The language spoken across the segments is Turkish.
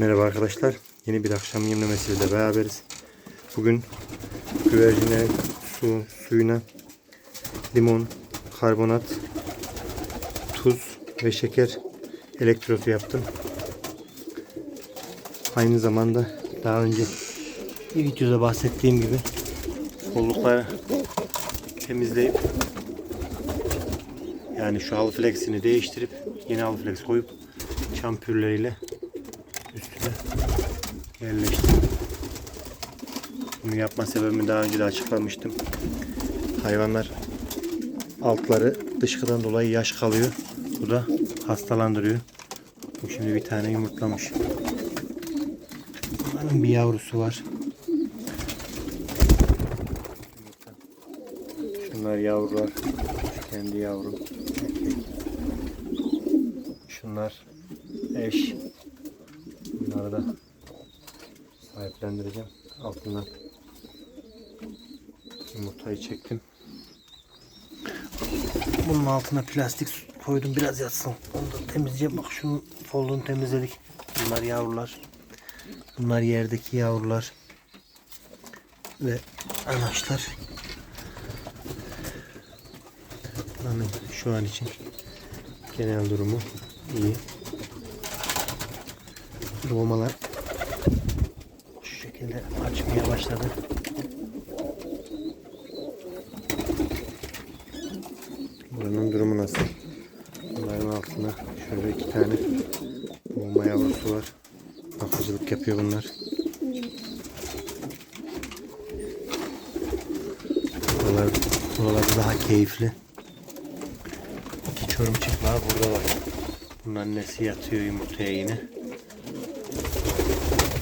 Merhaba arkadaşlar. Yeni bir akşam yemlemesiyle beraberiz. Bugün güvercinlerin su, suyuna limon, karbonat, tuz ve şeker elektrotu yaptım. Aynı zamanda daha önce bir videoda bahsettiğim gibi kollukları temizleyip yani şu halı flexini değiştirip yeni halı flex koyup çam pürleriyle üstüne yerleştirdim. Bunu yapma sebebimi daha önce de açıklamıştım. Hayvanlar altları dışkıdan dolayı yaş kalıyor. Bu da hastalandırıyor. Şimdi bir tane yumurtlamış. Bunların bir yavrusu var. Şunlar yavrular. Şu kendi. Erkek. Şunlar eş. Bunları da sahiplendireceğim. Altından yumurtayı çektim. Bunun altına plastik koydum biraz yatsın. Onu da temizleyeceğim. Bak şunun folduğunu temizledik. Bunlar yavrular. Bunlar yerdeki yavrular. Ve anaçlar. Buranın şu an için genel durumu iyi. Doğmalar şu şekilde açmaya başladı. Buranın durumu nasıl? Bunların altında şöyle iki tane boğma yavrusu var. Bakıcılık yapıyor bunlar. Buralar, buralar daha keyifli. İki çorum çıplağı burada var. Bunun annesi yatıyor yumurtaya yine.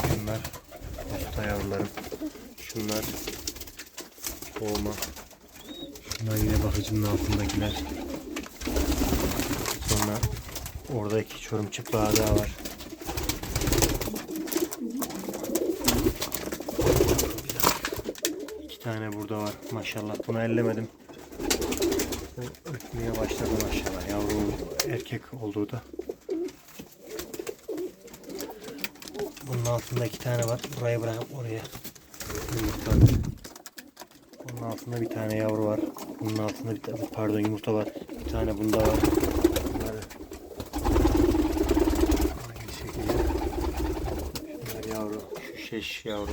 Şunlar usta yavrularım. Şunlar boğma. Şunlar yine bakıcının altındakiler. Sonra orada iki çorum çıplağı daha var. İki tane burada var maşallah. Bunu ellemedim. Ötmeye başladı maşallah. Yavru erkek olduğu da. Bunun altında iki tane var. Buraya bırakıp oraya yumurtladı. Bunun altında bir tane yavru var. Bunun altında bir tane pardon yumurta var. Bir tane bunda var. Bunları aynı şekilde. Şunlar yavru. Şu şeş yavru.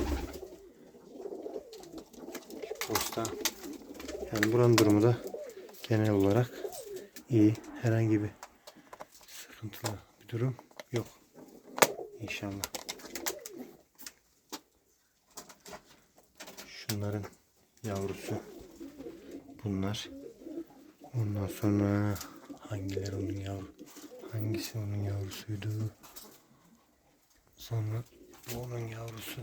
Şu posta. Yani buranın durumu da genel olarak iyi. Herhangi bir sıkıntılı bir durum yok. İnşallah. Şunların yavrusu bunlar. Ondan sonra hangileri onun yavru? Hangisi onun yavrusuydu? Sonra bu onun yavrusu.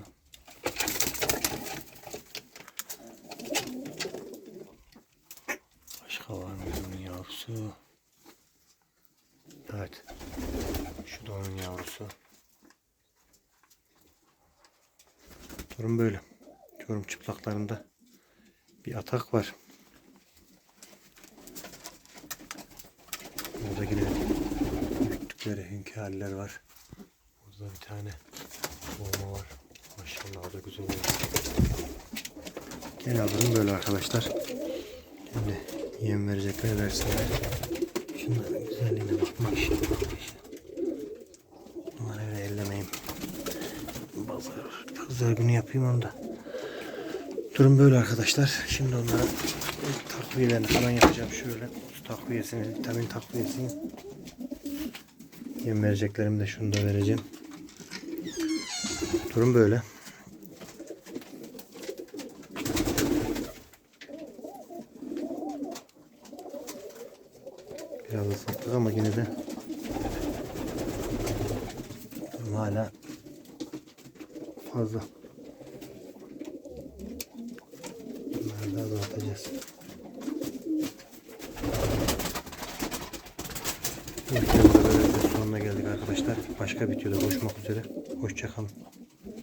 Başka var mı onun yavrusu? Evet. Şu da onun yavrusu. Durum böyle. Çorum çıplaklarında bir atak var. Burada yine büyüklükleri hünkârlar var. Burada bir tane boğma var. Maşallah o da güzel olmuş. Genel durum böyle arkadaşlar. Şimdi yem verecekler versinler. Şunların güzelliğine bak maşallah. Bunları öyle ellemeyin. Pazar, pazar günü yapayım onu da. Durum böyle arkadaşlar. Şimdi onlara takviyelerini falan yapacağım. Şöyle takviyesini, vitamin takviyesini. Yem vereceklerimi de şunu da vereceğim. Durum böyle. Biraz da sattık ama yine de durum hala fazla. Daha dağıtacağız. Bu videonun da böyle bir sonuna geldik arkadaşlar. Başka videoda buluşmak üzere. Hoşçakalın.